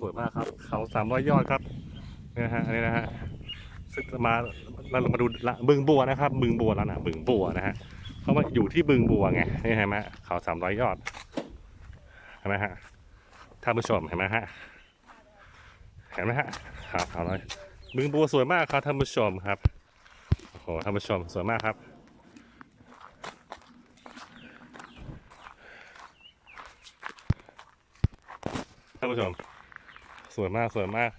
สวยมากครับ เขาสามร้อยยอดครับนี่นะฮะอันนี้นะฮะซึ่งมาเรามาดูละบึงบัวนะครับ บึงบัวแล้วนะบึงบัวนะฮะเพราะว่าอยู่ที่บึงบัวไงนี่เห็นไหมเขาสามร้อยยอดเห็นไหมฮะท่านผู้ชมเห็นไหมฮะเห็นไหมฮะเขาเขาร้อยบึงบัวสวยมากครับท่านผู้ชมครับโอ้โหท่านผู้ชมสวยมากครับท่านผู้ชม สวยมากสวยมาก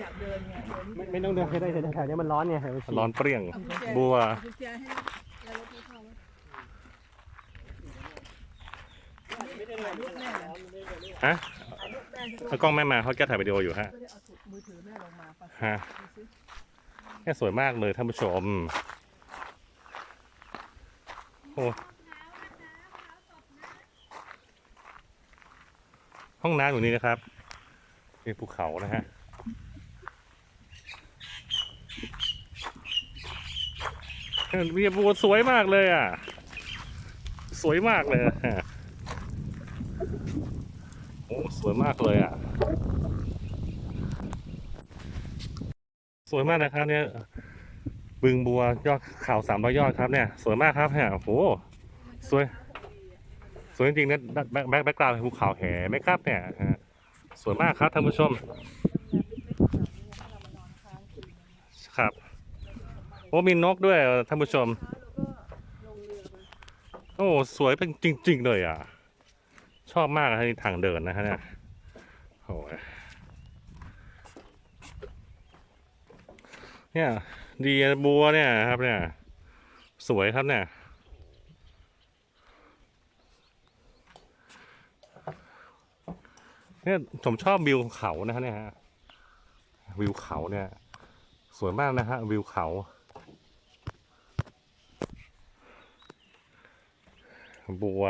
อยากเดินไงเดินไม่ไม่ต้องเดินให้ได้แต่แถวนี้มันร้อนไงร้อนเปรี้ยงบัว กุญแจให้แล้วรถไม่เข้าไหม ถ่ายรูปแม่เหรอฮะถ่ายรูปแม่ใช่ไหมถ้ากล้องแม่มาเขาแกถ่ายวิดีโออยู่ฮะก็ได้เอาถุงมือถือแม่ลงมาปะฮะดูสิเนี่ยสวยมากเลยท่านผู้ชมโอ้ห้องน้ำอยู่นี่นะครับมีภูเขานะฮะเวียบัวสวยมากเลยอะ สวยมากเลย อะโอ้สวยมากเลยอะ สวยมากนะครับ เนี่ย บึงบัวยอดเขาสามร้อยยอดครับเนี่ย สวยมากครับเนี่ยโอ้โหสวย สวยจริงๆนะแบ็คแบ็คแบ็คกราวด์ภูเขาแห่ไหมครับเนี่ยสวยมากครับท่านผู้ชม ครับ โอ้มีนกด้วยท่านผู้ชม โอ้สวยเป็นจริง ๆ เลยอะ ชอบมากที่ทางเดินนะฮะเนี่ยโอ้ยเนี่ย ดีนะบัวเนี่ยครับเนี่ย สวยครับเนี่ยเนี่ยผมชอบวิวเขานะฮะเนี่ยฮะวิวเขาเนี่ย สวยมากนะฮะวิวเขาบัว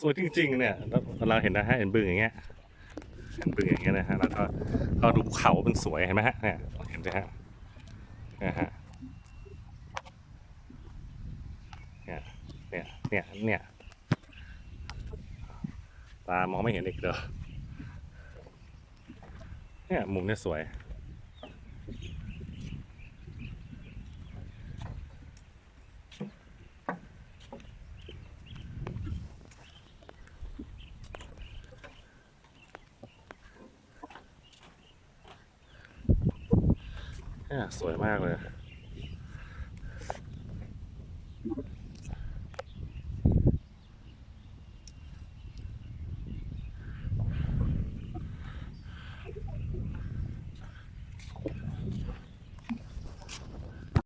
สวยจริง ๆ เนี่ยเราเห็นนะฮะเห็นบึงอย่างเงี้ยเห็นบึงอย่างเงี้ยนะฮะแล้วก็เราดูภูเขาเป็นสวยเห็นไหมฮะเนี่ยเห็นไหมฮะนะฮะเนี่ยเนี่ยเนี่ยเนี่ยตามองไม่เห็นอีกเด้อเนี่ยมุมเนี่ยสวย สวยมากเลย